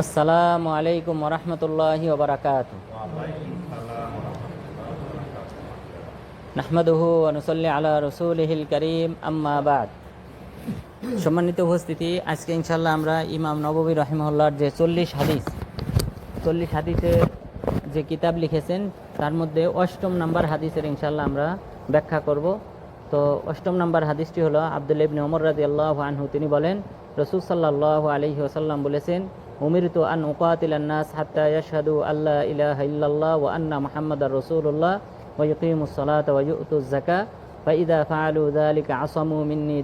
আসসালামু আলাইকুম ওরহমতুল্লাহি ওবরাকাত নাহমাদুহু অনুসল্লি আলা রসুলহিল করিম, আম্মা সম্মানিত উপস্থিতি, আজকে ইনশাল্লাহ আমরা ইমাম নববী রহিমউল্লাহর যে চল্লিশ হাদিস, চল্লিশ হাদিসের যে কিতাব লিখেছেন, তার মধ্যে অষ্টম নাম্বার হাদিসের ইনশাল্লাহ আমরা ব্যাখ্যা করব। তো অষ্টম নাম্বার হাদিসটি হলো আব্দুল ইবনে ওমর রাজি আল্লাহ আনহু, তিনি বলেন, রসুল সাল্লাহ আলহি ওসাল্লাম বলেছেন উমিরতু আন উকাতিলান্নাস হাত্তা ইয়াশহাদু আল্লাহ ইলাহা ইল্লাল্লাহ ওয়া আন্না মুহাম্মাদার রাসূলুল্লাহ ওয়া ইয়ুকিমুস সালাতা ওয়া ইউতুজ যাকা ফাইদা ফাআলু যালিকা আসামু মিন্নি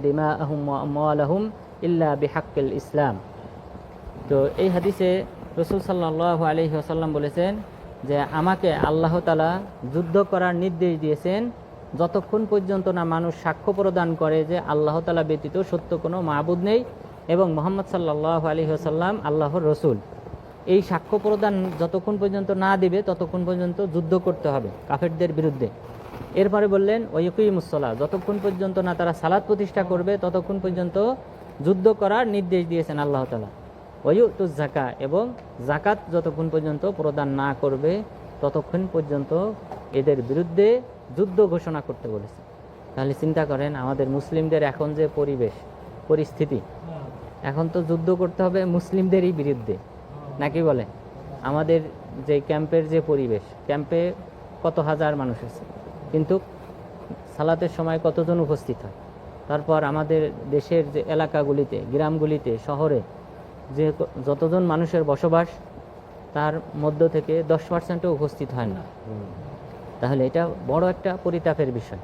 ইসলাম। তো এই হাদিসে রসুল সাল্লাহ আলহি আসাল্লাম বলেছেন যে, আমাকে আল্লাহ তালা যুদ্ধ করার নির্দেশ দিয়েছেন যতক্ষণ পর্যন্ত না মানুষ সাক্ষ্য প্রদান করে যে আল্লাহ তালা ব্যতীত সত্য কোনো মাহবুদ নেই এবং মোহাম্মদ সাল্লাহ আলহি আসাল্লাম আল্লাহর রসুল। এই সাক্ষ্য প্রদান যতক্ষণ পর্যন্ত না দেবে, ততক্ষণ পর্যন্ত যুদ্ধ করতে হবে কাফেরদের বিরুদ্ধে। এরপরে বললেন ওয়কুই মুসলা যতক্ষণ পর্যন্ত না তারা সালাদ প্রতিষ্ঠা করবে, ততক্ষণ পর্যন্ত যুদ্ধ করার নির্দেশ দিয়েছেন আল্লাহ তালা ওয়ুতু জাকা এবং জাকাত যতক্ষণ পর্যন্ত প্রদান না করবে, ততক্ষণ পর্যন্ত এদের বিরুদ্ধে যুদ্ধ ঘোষণা করতে বলেছে। তাহলে চিন্তা করেন, আমাদের মুসলিমদের এখন যে পরিবেশ, পরিস্থিতি এখন তো যুদ্ধ করতে হবে মুসলিমদেরই বিরুদ্ধে, নাকি বলে? আমাদের যে ক্যাম্পের যে পরিবেশ, ক্যাম্পে কত হাজার মানুষ আছে, কিন্তু সালাতের সময় কতজন উপস্থিত হয়? তারপর আমাদের দেশের যে এলাকাগুলিতে, গ্রামগুলিতে, শহরে যে যতজন মানুষের বসবাস, তার মধ্য থেকে দশ পার্সেন্টও উপস্থিত হয় না। তাহলে এটা বড় একটা পরিতাপের বিষয়।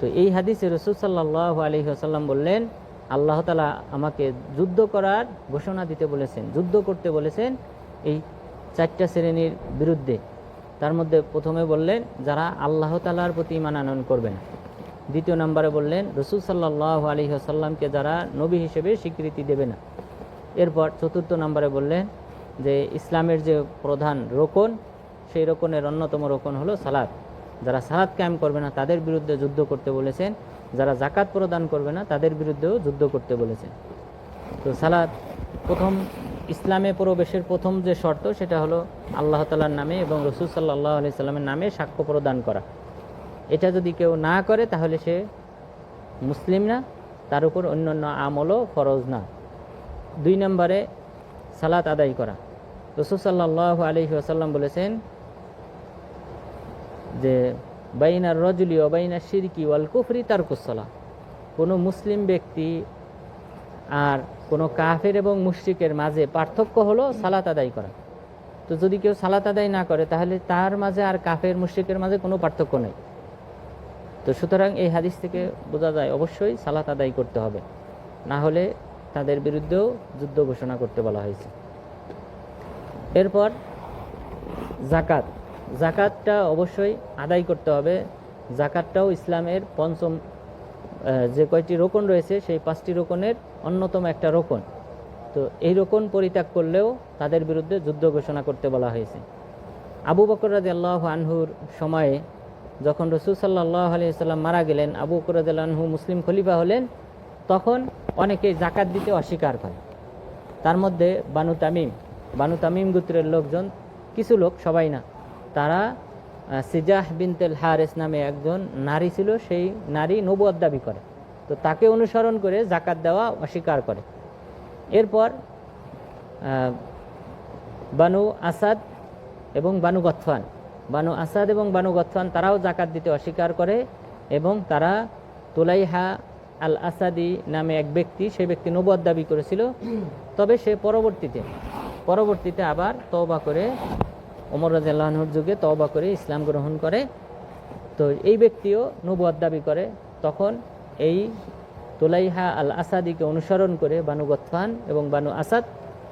তো এই হাদিসে রসুল সাল্লাহ আলহি বললেন আল্লাহ তালা আমাকে যুদ্ধ করার ঘোষণা দিতে বলেছেন, যুদ্ধ করতে বলেছেন এই চারটা শ্রেণির বিরুদ্ধে। তার মধ্যে প্রথমে বললেন, যারা আল্লাহ তালার প্রতি ইমান আনয়ন করবে না। দ্বিতীয় নম্বরে বললেন, রসুল সাল্লাহ আলী আসাল্লামকে যারা নবী হিসেবে স্বীকৃতি দেবে না। এরপর চতুর্থ নম্বরে বললেন যে, ইসলামের যে প্রধান রোকন, সেই রোকনের অন্যতম রোকন হলো সালাদ। যারা সালাদ কায়েম করবে না, তাদের বিরুদ্ধে যুদ্ধ করতে বলেছেন। যারা জাকাত প্রদান করবে না, তাদের বিরুদ্ধেও যুদ্ধ করতে বলেছেন তো সালাদ প্রথম, ইসলামে প্রবেশের প্রথম যে শর্ত, সেটা হলো আল্লাহ তালার নামে এবং রসুল সাল্লাহ আলি সাল্লামের নামে সাক্ষ্য প্রদান করা। এটা যদি কেউ না করে, তাহলে সে মুসলিম না, তার উপর অন্যান্য আমলও ফরজ না। দুই নম্বরে সালাত আদায় করা। রসুল সাল্লাহ আলহি আসাল্লাম বলেছেন যে বাইনার রজলি ও বাইনার সিরকি ওয়াল কুফরি তার কুসলা কোনো মুসলিম ব্যক্তি আর কোনো কাফের এবং মুশরিকের মাঝে পার্থক্য হলো সালাত আদায় করা। তো যদি কেউ সালাত আদায় না করে, তাহলে তার মাঝে আর কাফের মুশরিকের মাঝে কোনো পার্থক্য নেই। তো সুতরাং এই হাদিস থেকে বোঝা যায় অবশ্যই সালাত আদায় করতে হবে। না হলে তাদের বিরুদ্ধেও যুদ্ধ ঘোষণা করতে বলা হয়েছে। এরপর জাকাত। জাকাতটা অবশ্যই আদায় করতে হবে। জাকাতটাও ইসলামের পঞ্চম যে কয়টি রোকন রয়েছে, সেই পাঁচটি রোকনের অন্যতম একটা রোকন। তো এই রোকন পরিত্যাগ করলেও তাদের বিরুদ্ধে যুদ্ধ ঘোষণা করতে বলা হয়েছে। আবু বকর রাজি আল্লাহ আনহুর সময়ে যখন রসুল সাল্লাহ আলিয়াল্লাম মারা গেলেন, আবু বকর রাজি আনহু মুসলিম খলিফা হলেন, তখন অনেকে জাকাত দিতে অস্বীকার করে। তার মধ্যে বানু তামিম বানু তামিম গোত্রের লোকজন, কিছু লোক, সবাই না তারা সিজাহ বিনতেল হারেস নামে একজন নারী ছিল, সেই নারী নবুয়াদ দাবি করে। তো তাকে অনুসরণ করে জাকাত দেওয়া অস্বীকার করে। এরপর বানু আসাদ এবং বানু গথফান বানু আসাদ এবং বানু গথফান তারাও জাকাত দিতে অস্বীকার করে এবং তারা তুলাইহা আল আসাদি নামে এক ব্যক্তি, সেই ব্যক্তি নবুয়াদ দাবি করেছিল। তবে সে পরবর্তীতে পরবর্তীতে আবার তওবা করে ওমর রাজিয়াল্লাহর যুগে তওবা করে ইসলাম গ্রহণ করে। তো এই ব্যক্তিও নবুয়াদ দাবি করে, তখন এই তোলাইহা আল আসাদিকে অনুসরণ করে বানু গতফান এবং বানু আসাদ,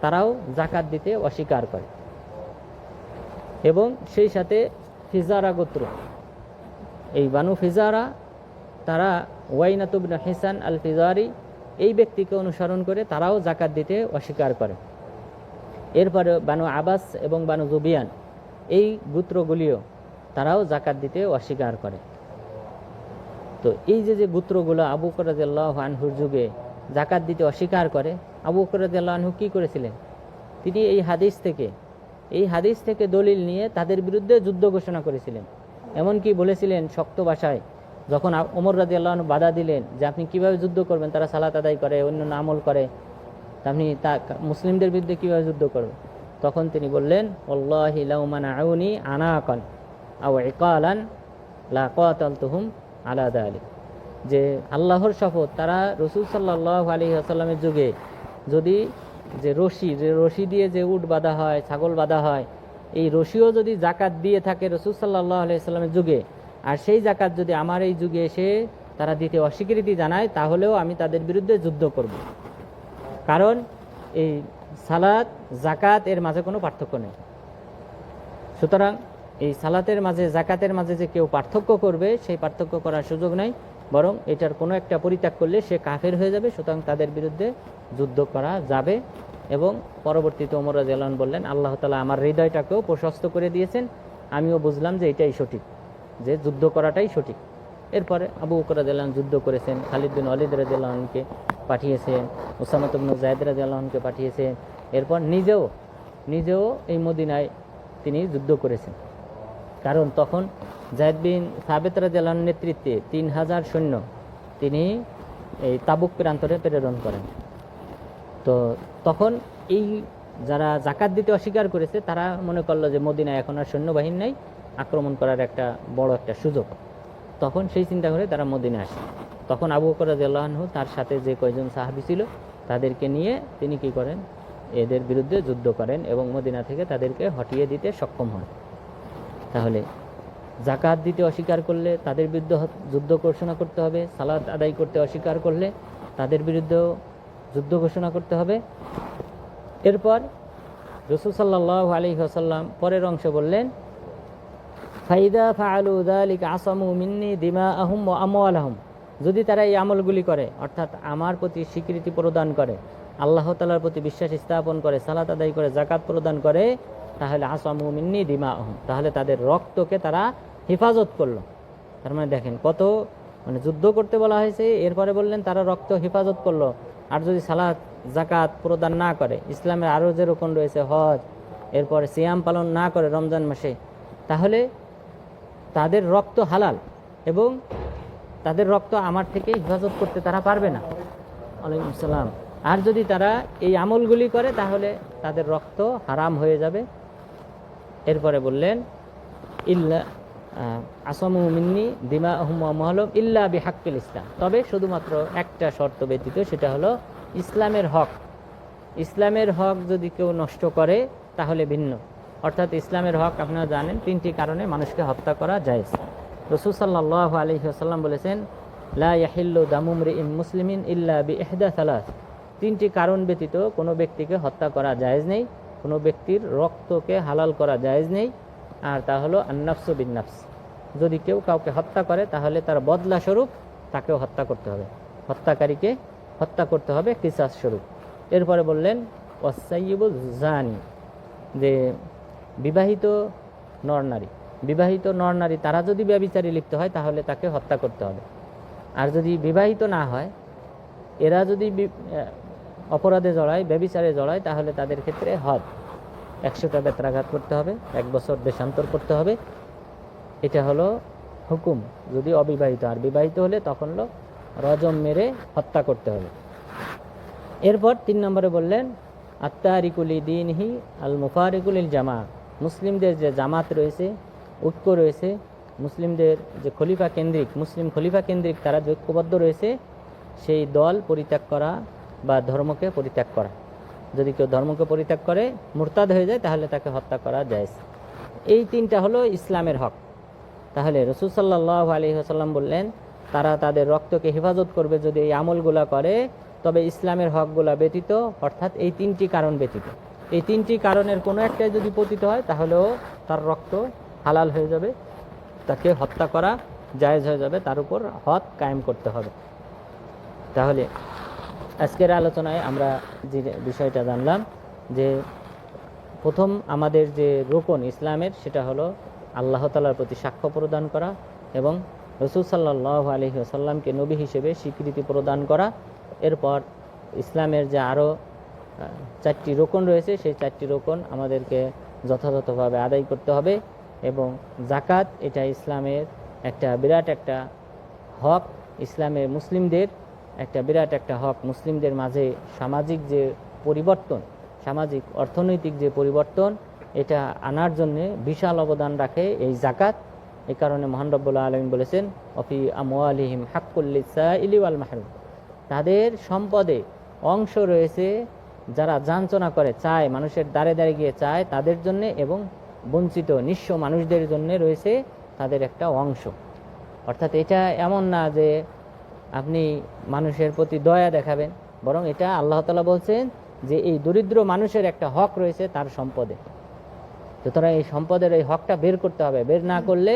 তারাও জাকাত দিতে অস্বীকার করে। এবং সেই সাথে ফিজারা গোত্র, এই বানু ফিজারা, তারা ওয়াইনাতুবিন হেসান আল ফিজারি এই ব্যক্তিকে অনুসরণ করে তারাও জাকাত দিতে অস্বীকার করে। এরপরে বানু আবাস এবং বানু জুবিয়ান এই গোত্রগুলিও তারাও জাকাত দিতে অস্বীকার করে। তো এই যে যে গোত্রগুলো আবু করাজাল্লাহ আনহুর যুগে জাকাত দিতে অস্বীকার করে, আবু করাজাল্লাহ আনহু কী করেছিলেন? তিনি এই হাদিস থেকে, এই হাদিস থেকে দলিল নিয়ে তাদের বিরুদ্ধে যুদ্ধ ঘোষণা করেছিলেন। এমনকি বলেছিলেন শক্ত ভাষায়, যখন ওমর রাজি আল্লাহ বাধা দিলেন যে আপনি কীভাবে যুদ্ধ করবেন, তারা সালাত আদায় করে অন্য আমল করে আপনি তা মুসলিমদের বিরুদ্ধে কীভাবে যুদ্ধ করবেন? তখন তিনি বললেন, আল্লাহ লাউমান আউনি আনাকান আও ইকালান লা কাতালতুহুম আলা দালিক। যে আল্লাহর শপথ, তারা রসুল সাল্লাহ আলী আসাল্লামের যুগে যদি যে রশি যে রশি দিয়ে যে উট বাঁধা হয়, ছাগল বাঁধা হয়, এই রশিও যদি জাকাত দিয়ে থাকে রসুল সাল্লাহ আলাইসাল্লামের যুগে, আর সেই জাকাত যদি আমার এই যুগে এসে তারা দিতে অস্বীকৃতি জানায়, তাহলেও আমি তাদের বিরুদ্ধে যুদ্ধ করব। কারণ এই সালাত জাকাত এর মাঝে কোনো পার্থক্য নেই। সুতরাং এই সালাতের মাঝে জাকাতের মাঝে যে কেউ পার্থক্য করবে, সেই পার্থক্য করার সুযোগ নাই। বরং এটার কোনো একটা পরিত্যাগ করলে সে কাফের হয়ে যাবে, সুতরাং তাদের বিরুদ্ধে যুদ্ধ করা যাবে। এবং পরবর্তীতে ওমর রাজিয়ালন বললেন, আল্লাহ তালা আমার হৃদয়টাকেও প্রশস্ত করে দিয়েছেন। আমিও বুঝলাম যে এটাই সঠিক, যে যুদ্ধ করাটাই সঠিক। এরপরে আবু বকর রাজিয়ালন যুদ্ধ করেছেন। খালিদ বিন অলিদ রাজিয়ালনকে পাঠিয়েছেন। ওসামত বিন জায়দ রাজিয়ালনকে পাঠিয়েছেন। এরপর নিজেও নিজেও এই মদিনায় তিনি যুদ্ধ করেছেন। কারণ তখন জায়দ বিন সাবেত রাজালার নেতৃত্বে তিন হাজার সৈন্য তিনি এই তাবুক প্রান্তরে প্রেরণ করেন। তো তখন এই যারা জাকাত দিতে অস্বীকার করেছে, তারা মনে করল যে মদিনায় এখন আর সৈন্যবাহিনী নেই, আক্রমণ করার একটা বড় একটা সুযোগ। তখন সেই চিন্তা করে তারা মদিনে আসে। তখন আবু বকর রাদিয়াল্লাহু তার সাথে যে কয়জন সাহাবী ছিল, তাদেরকে নিয়ে তিনি কি করেন? এদের বিরুদ্ধে যুদ্ধ করেন এবং মদিনা থেকে তাদেরকে হটিয়ে দিতে সক্ষম হন। তাহলে জাকাত দিতে অস্বীকার করলে তাদের বিরুদ্ধে যুদ্ধ ঘোষণা করতে হবে সালাদ আদায় করতে অস্বীকার করলে তাদের বিরুদ্ধেও যুদ্ধ ঘোষণা করতে হবে। এরপর রসুল সাল্লাহ আলী আসাল্লাম পরের অংশ বললেন ফাইদা ফাআলু যালিকা আসামু মিন্নি দিমাআহুম ওয়া আমওয়ালাহুম। যদি তারা এই আমলগুলি করে, অর্থাৎ আমার প্রতি স্বীকৃতি প্রদান করে, আল্লাহ তাআলার প্রতি বিশ্বাস স্থাপন করে, সালাত আদায় করে জাকাত প্রদান করে, তাহলে আসামু মিন্নি দিমাআহুম। তাহলে তাদের রক্তকে তারা হেফাজত করল। তার মানে দেখেন কত মানে যুদ্ধ করতে বলা হয়েছে, এরপরে বললেন তারা রক্ত হেফাজত করল। আর যদি সালাত জাকাত প্রদান না করে, ইসলামের আরও যে রকম রয়েছে, হজ, এরপরে সিয়াম পালন না করে রমজান মাসে, তাহলে তাদের রক্ত হালাল এবং তাদের রক্ত আমার থেকে হেফাজত করতে তারা পারবে না। ওয়ালাইকুম সালাম আর যদি তারা এই আমলগুলি করে, তাহলে তাদের রক্ত হারাম হয়ে যাবে। এরপরে বললেন, ইল্লা আসামু মিন্নি দিমা মহলম ইল্লা বি বিহাক্কিল ইসলাম। তবে শুধুমাত্র একটা শর্ত ব্যতীত, সেটা হলো ইসলামের হক। ইসলামের হক যদি কেউ নষ্ট করে, তাহলে ভিন্ন। অর্থাৎ ইসলামের হক আপনারা জানেন, তিনটি কারণে মানুষকে হত্যা করা যায় রসুল সাল্লাহ আলহিহাসাল্লাম বলেছেন, লা ইয়াহিল্লু দামুমরি ইম মুসলিমিন ইল্লা বি এহদা সালাস। তিনটি কারণ ব্যতীত কোনো ব্যক্তিকে হত্যা করা জায়েজ নেই, কোনো ব্যক্তির রক্তকে হালাল করা জায়েজ নেই, আর তা হলো আন্নাফস বিন্নাফস। যদি কেউ কাউকে হত্যা করে, তাহলে তার বদলা স্বরূপ তাকেও হত্যা করতে হবে। হত্যাকারীকে হত্যা করতে হবে কিসাস স্বরূপ। এরপরে বললেন ওয়াসাইবুল জানি যে বিবাহিত নর নারী। বিবাহিত নর নারী, তারা যদি ব্যবিচারী লিপ্ত হয়, তাহলে তাকে হত্যা করতে হবে। আর যদি বিবাহিত না হয়, এরা যদি অপরাধে জড়ায় ব্যবিচারে জড়ায়, তাহলে তাদের ক্ষেত্রে হদ একশোটা বেত্রাঘাত করতে হবে, এক বছর দেশান্তর করতে হবে। এটা হলো হুকুম। যদি অবিবাহিত, আর বিবাহিত হলে তখন হলো রজম মেরে হত্যা করতে হবে। এরপর তিন নম্বরে বললেন আত্মারিকুলি দিনহি আল মুফারিকুলিল জামা। মুসলিমদের যে জামাত রয়েছে, ঐক্য রয়েছে, মুসলিমদের যে খলিফা কেন্দ্রিক, মুসলিম খলিফা কেন্দ্রিক তারা যে ঐক্যবদ্ধ রয়েছে, সেই দল পরিত্যাগ করা বা ধর্মকে পরিত্যাগ করা। যদি কেউ ধর্মকে পরিত্যাগ করে, মুরতাদ হয়ে যায়, তাহলে তাকে হত্যা করা যায় এই তিনটা হলো ইসলামের হক। তাহলে রসুল সাল্লাহ আসাল্লাম বললেন, তারা তাদের রক্তকে হেফাজত করবে যদি এই আমলগুলা করে, তবে ইসলামের হকগুলা ব্যতীত, অর্থাৎ এই তিনটি কারণ ব্যতীত। এই তিনটি কারণের কোনো একটাই যদি পতিত হয়, তাহলেও তার রক্ত হালাল হয়ে যাবে, তাকে হত্যা করা জায়েজ হয়ে যাবে, তার উপর হদ কায়েম করতে হবে। তাহলে আজকের আলোচনায় আমরা যে বিষয়টা জানলাম, যে প্রথম আমাদের যে রোকন ইসলামের, সেটা হলো আল্লাহ তালার প্রতি সাক্ষ্য প্রদান করা এবং রসুল সাল্লাহ আলহি আসাল্লামকে নবী হিসেবে স্বীকৃতি প্রদান করা। এরপর ইসলামের যে আরও চারটি রোকন রয়েছে, সেই চারটি রোকন আমাদেরকে যথাযথভাবে আদায় করতে হবে এবং জাকাত এটা ইসলামের একটা বিরাট একটা হক। ইসলামের মুসলিমদের একটা বিরাট একটা হক। মুসলিমদের মাঝে সামাজিক যে পরিবর্তন, সামাজিক অর্থনৈতিক যে পরিবর্তন, এটা আনার জন্য বিশাল অবদান রাখে এই জাকাত এই কারণে মহান রব্বুল্লাহ আলমিন বলেছেন অফি আমওয়ালিহিম হাক্কুল্লিসা ইলিওয়াল মাহরুম। তাদের সম্পদে অংশ রয়েছে যারা যাঞ্চনা করে, চায়, মানুষের দ্বারে দ্বারে গিয়ে চায়, তাদের জন্য এবং বঞ্চিত, নিঃস্ব মানুষদের জন্য রয়েছে তাদের একটা অংশ। অর্থাৎ এটা এমন না যে আপনি মানুষের প্রতি দয়া দেখাবেন, বরং এটা আল্লাহ তালা বলছেন যে এই দরিদ্র মানুষের একটা হক রয়েছে তার সম্পদে। সুতরাং এই সম্পদের এই হকটা বের করতে হবে। বের না করলে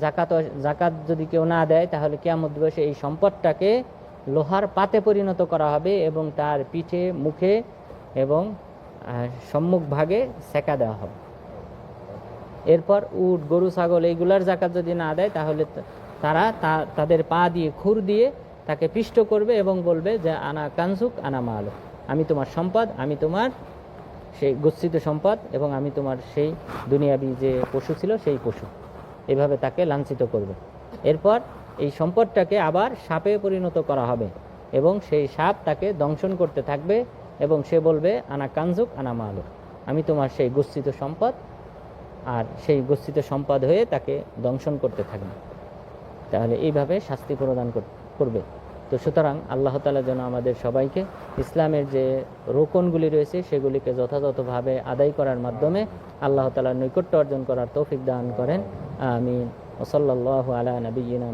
জাকাত জাকাত যদি কেউ না দেয়, তাহলে কেয়ামত দিবসে এই সম্পদটাকে লোহার পাতে পরিণত করা হবে এবং তার পিঠে, মুখে এবং সম্মুখ ভাগে সেকা দেওয়া হবে। এরপর উট, গরু, ছাগল এইগুলার জাকাত যদি না দেয়, তাহলে তারা তাদের পা দিয়ে খুর দিয়ে তাকে পিষ্ট করবে এবং বলবে যে, আনা কানসুক, আনা মালো আমি তোমার সম্পদ, আমি তোমার সেই গচ্ছিত সম্পদ এবং আমি তোমার সেই দুনিয়াবি যে পশু ছিল, সেই পশু। এভাবে তাকে লাঞ্ছিত করবে। এরপর এই সম্পদটাকে আবার সাপে পরিণত করা হবে এবং সেই সাপ তাকে দংশন করতে থাকবে এবং সে বলবে, আনা কানজুক, আনা মালুক। আমি তোমার সেই গচ্ছিত সম্পদ আর সেই গচ্ছিত সম্পদ হয়ে তাকে দংশন করতে থাকবে। তাহলে এইভাবে শাস্তি প্রদান কর- করবে। তো সুতরাং আল্লাহ তালা যেন আমাদের সবাইকে ইসলামের যে রোকনগুলি রয়েছে সেগুলিকে যথাযথভাবে আদায় করার মাধ্যমে আল্লাহ তালার নৈকট্য অর্জন করার তৌফিক দান করেন। আমিন। ওসল্লাহ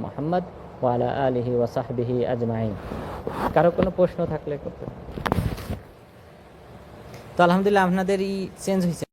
মোহাম্মদ ওয়ালা ওয়াসাহবিহি আজমাইন। কারও কোনো প্রশ্ন থাকলে করতে তো আলহামদুলিল্লাহ আপনাদের ই চেঞ্জ হয়েছে।